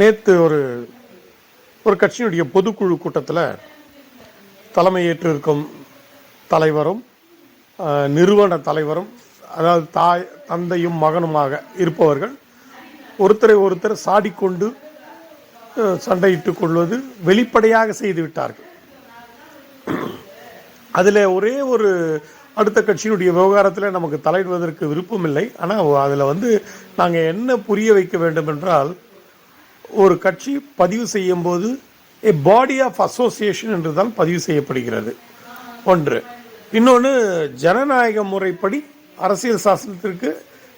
நேற்று ஒரு ஒரு கட்சியினுடைய பொதுக்குழு கூட்டத்தில் தலைமையேற்று இருக்கும் தலைவரும் நிறுவன தலைவரும் அதாவது தாய் தந்தையும் மகனுமாக இருப்பவர்கள் ஒருத்தரை ஒருத்தர் சாடிக்கொண்டு சண்டையிட்டுக் கொள்வது வெளிப்படையாக செய்து விட்டார்கள். அதில் ஒரே ஒரு அடுத்த கட்சியினுடைய விவகாரத்தில் நமக்கு தலையிடுவதற்கு விருப்பமில்லை. ஆனால் அதில் வந்து நாங்கள் என்ன புரிய வைக்க வேண்டும் என்றால் ஒரு கட்சி பதிவு செய்யும் போது ஏ பாடி ஆஃப் அசோசியேஷன் என்று தான் பதிவு செய்யப்படுகிறது. ஒன்று. இன்னொன்று ஜனநாயக முறைப்படி அரசியல் சாசனத்திற்கு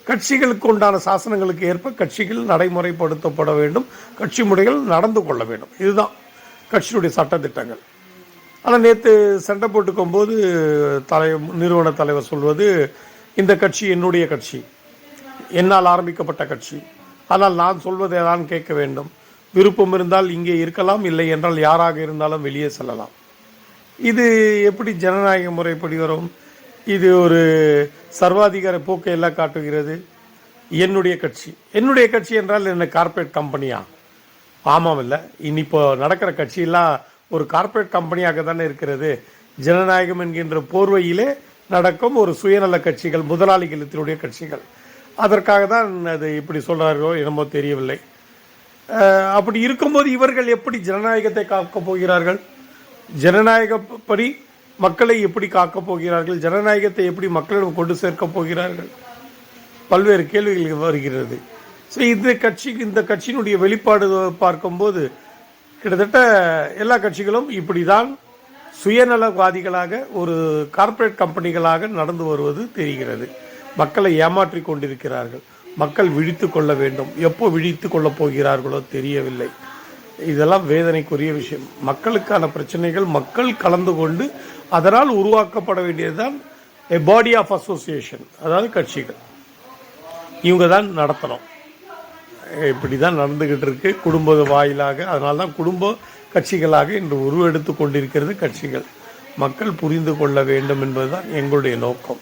கட்சிகளுக்கு உண்டான சாசனங்களுக்கு ஏற்ப கட்சிகள் நடைமுறைப்படுத்தப்பட வேண்டும். கட்சி முறைகள் நடந்து கொள்ள வேண்டும். இதுதான் கட்சியினுடைய சட்டத்திட்டங்கள். ஆனால் நேற்று சண்டை போட்டுக்கும் போது தலை நிறுவன தலைவர் சொல்வது இந்த கட்சி என்னுடைய கட்சி. என்னால் ஆரம்பிக்கப்பட்ட கட்சி. ஆனால் நான் சொல்வதை தான் கேட்க வேண்டும். விருப்பம் இருந்தால் இங்கே இருக்கலாம் இல்லை என்றால் யாராக இருந்தாலும் வெளியே செல்லலாம். இது எப்படி ஜனநாயக முறைப்படி வரும்? இது ஒரு சர்வாதிகார போக்கை எல்லாம் காட்டுகிறது. என்னுடைய கட்சி. என்னுடைய கட்சி என்றால் என்ன கார்ப்பரேட் கம்பெனியா ஆமாம் இல்லை. இனி இப்போ நடக்கிற கட்சியெல்லாம் ஒரு கார்ப்பரேட் கம்பெனியாக தானே இருக்கிறது. ஜனநாயகம் என்கின்ற போர்வையிலே நடக்கும் ஒரு சுயநல கட்சிகள் முதலாளிகளுடைய கட்சிகள். அதற்காக தான் அது இப்படி சொல்கிறார்களோ என்னமோ தெரியவில்லை. அப்படி இருக்கும்போது இவர்கள் எப்படி ஜனநாயகத்தை காக்கப் போகிறார்கள்? ஜனநாயகப்படி மக்களை எப்படி காக்கப் போகிறார்கள்? ஜனநாயகத்தை எப்படி மக்களிடம் கொண்டு சேர்க்கப் போகிறார்கள்? பல்வேறு கேள்விகள் வருகிறது. ஸோ இந்த கட்சி இந்த கட்சியினுடைய வெளிப்பாடு பார்க்கும்போது கிட்டத்தட்ட எல்லா கட்சிகளும் இப்படி தான் சுயநலவாதிகளாக ஒரு கார்ப்பரேட் கம்பெனிகளாக நடந்து வருவது தெரிகிறது. மக்களை ஏமாற்றி கொண்டிருக்கிறார்கள். மக்கள் விழித்து கொள்ள வேண்டும். எப்போ விழித்து கொள்ளப் போகிறார்களோ தெரியவில்லை. இதெல்லாம் வேதனைக்குரிய விஷயம். மக்களுக்கான பிரச்சனைகள் மக்கள் கலந்து கொண்டு அதனால் உருவாக்கப்பட வேண்டியதுதான் எ பாடி ஆஃப் அசோசியேஷன் அதாவது கட்சிகள். இவங்க தான் நடத்தணும். இப்படி தான் நடந்துகிட்டு இருக்கு. குடும்ப வாயிலாக அதனால தான் குடும்ப கட்சிகளாக இன்று உருவெடுத்து கொண்டிருக்கிறது கட்சிகள். மக்கள் புரிந்து கொள்ள வேண்டும் என்பதுதான் எங்களுடைய நோக்கம்.